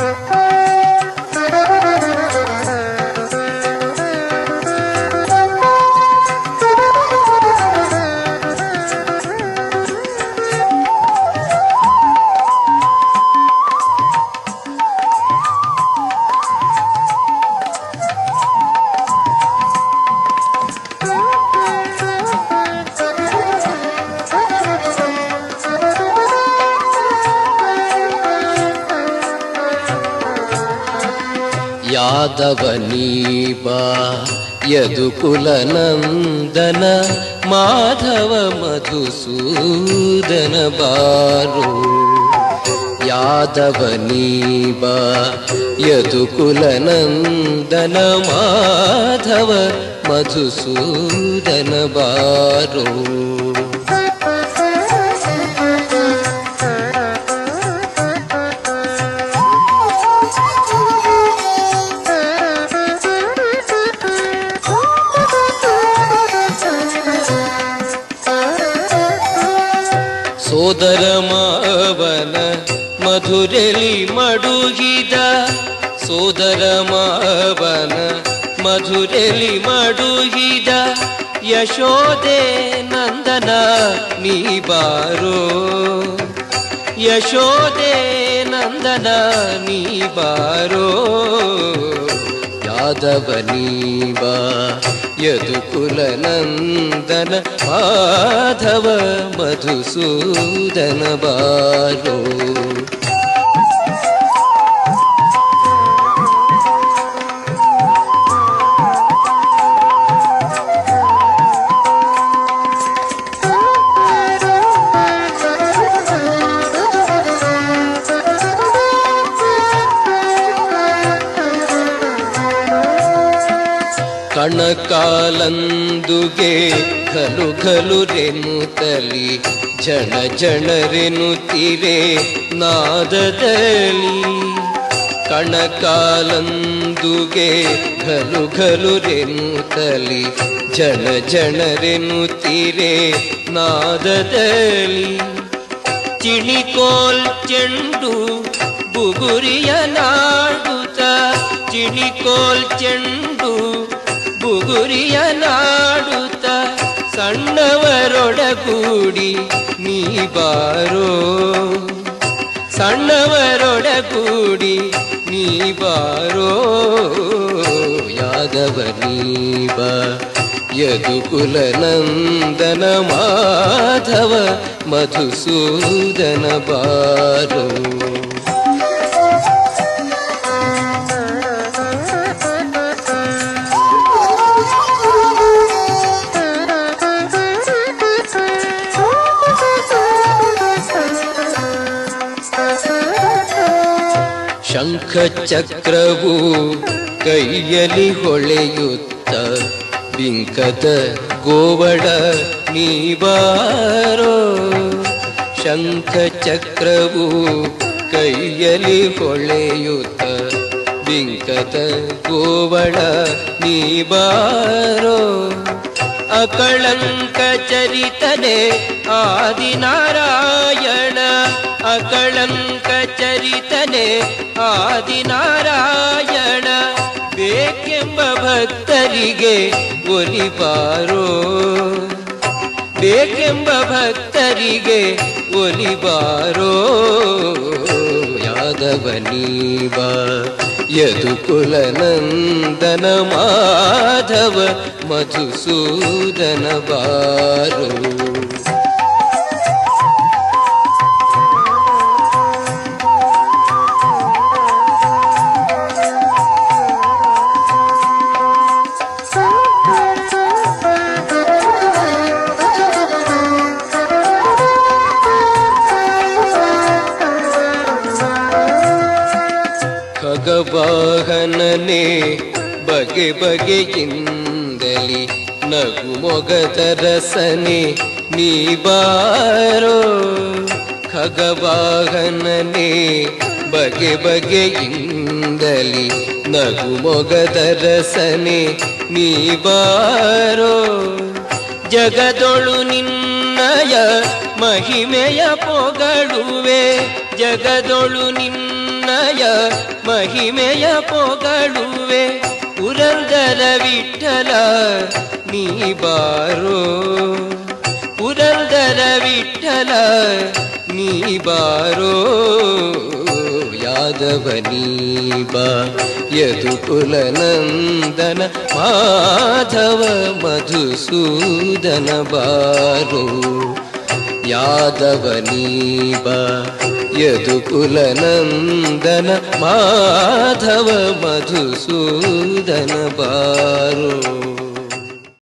嗯 यादवनीबा यदुकुलनन्दन माधव मधुसूदन बारो यादवनीबा यदुकुलनन्दन माधव मधुसूदन बारो ಸೋದರ ಮಾವನ ಮಧುರಲಿ ಮಡುಗಿದ ಸೋದರ ಮಾವನ ಮಧುರಲಿ ಮಡುಗಿದ ಯಶೋದೆ ನಂದನ ನೀ ಬಾರೋ. ಯಶೋದೆ ನಂದನ ನೀ ಬಾರೋ. माधवनीव ीबा यदुकुलङ्गनपाधव मधुसूदनबायो ಕಣಕಾಲಂದುಗೆ ಖಲು ಖಲು ರೆನುತ್ತಲಿ ಜಣ ಜಣರೆನುತ್ತಿರೆ ನಾದದಲ್ಲಿ. ಕಣಕಾಲಂದುಗೆ ಖಲು ಖಲು ರೆನುತ್ತಲಿ ಜಣ ಜಣರೆನುತ್ತಿರೆ ನಾದದಲ್ಲಿ. ಚಿಣಿಕೋಲ್ ಚೆಂಡು ಬುಗುರಿಯ ನಾಡುತ್ತ ಚಿಣಿಕೋಲ್ ಚೆಂಡು ಬುಗುರಿಯ ನಾಡುತ್ತ ಸಣ್ಣವರೊಡಗೂಡಿ ನೀ ಬಾರೋ ಸಣ್ಣವರೊಡಗೂಡಿ ನೀ ಬಾರೋ ಯಾದವ ನೀಬ ಯದುಕುಲ ನಂದನ ಮಾಧವ ಮಧುಸೂದನ ಬಾರೋ ಶಂಖ ಚಕ್ರವು ಕೈಯಲ್ಲಿ ಹೊಳೆಯುತ್ತ ಬಿಂಕದ ಗೋವಡ ನೀವಾರೋ ಶಂಖ ಚಕ್ರವು ಕೈಯಲ್ಲಿ ಹೊಳೆಯುತ್ತ ಬಿಂಕದ ಗೋವಳ ನೀವಾರೋ ಅಕಳಂಕ ಚರಿತನೆ ಆದಿನಾರಾಯಣ ಅಕಳಂಕ ಚರಿತನೆ ಆದಿನಾರಾಯಣ ಬೇಕೆಂಬ ಭಕ್ತರಿಗೆ ಒಲಿಬಾರೋ. ಬೇಕೆಂಬ ಭಕ್ತರಿಗೆ ಒಲಿಬಾರೋ. ಯಾದವನೀಬಾ ಯದುಕುಲ ನಂದನ ಮಾಧವ ಮಧುಸೂದನ ಬಾರೋ. ಖಗವಾಹನನೆ ಬಗೆ ಬಗೆಯಿಂದಲಿ ನಗು ಮೊಗದ ರಸನೆ ನೀ ಬಾರೋ ಖಗವಾಹನನೆ ಬಗೆ ಬಗೆಯಿಂದಲಿ ನಗು ಮೊಗದ ರಸನೆ ನೀ ಬಾರೋ ಜಗದೊಳು ನಿನ್ನಯ ಮಹಿಮೆಯ ಪೊಗಳುವೆ ಜಗದೊಳು ನಿನ್ನಯ ನಿನ್ನಯ ಮಹಿಮೆಯ ಪೊಗಳುವೆ ಪುರಂದರ ವಿಠಲ ನೀ ಬಾರೋ ಪುರಂದರ ವಿಠಲ ನೀ ಬಾರೋ ಯಾದವ ನೀಬಾ ಯದುಕುಲ ನಂದನ ಮಾಧವ ಮಧುಸೂದನ ಬಾರೋ यादवनीब मधुसूदन मधुसूदनबारो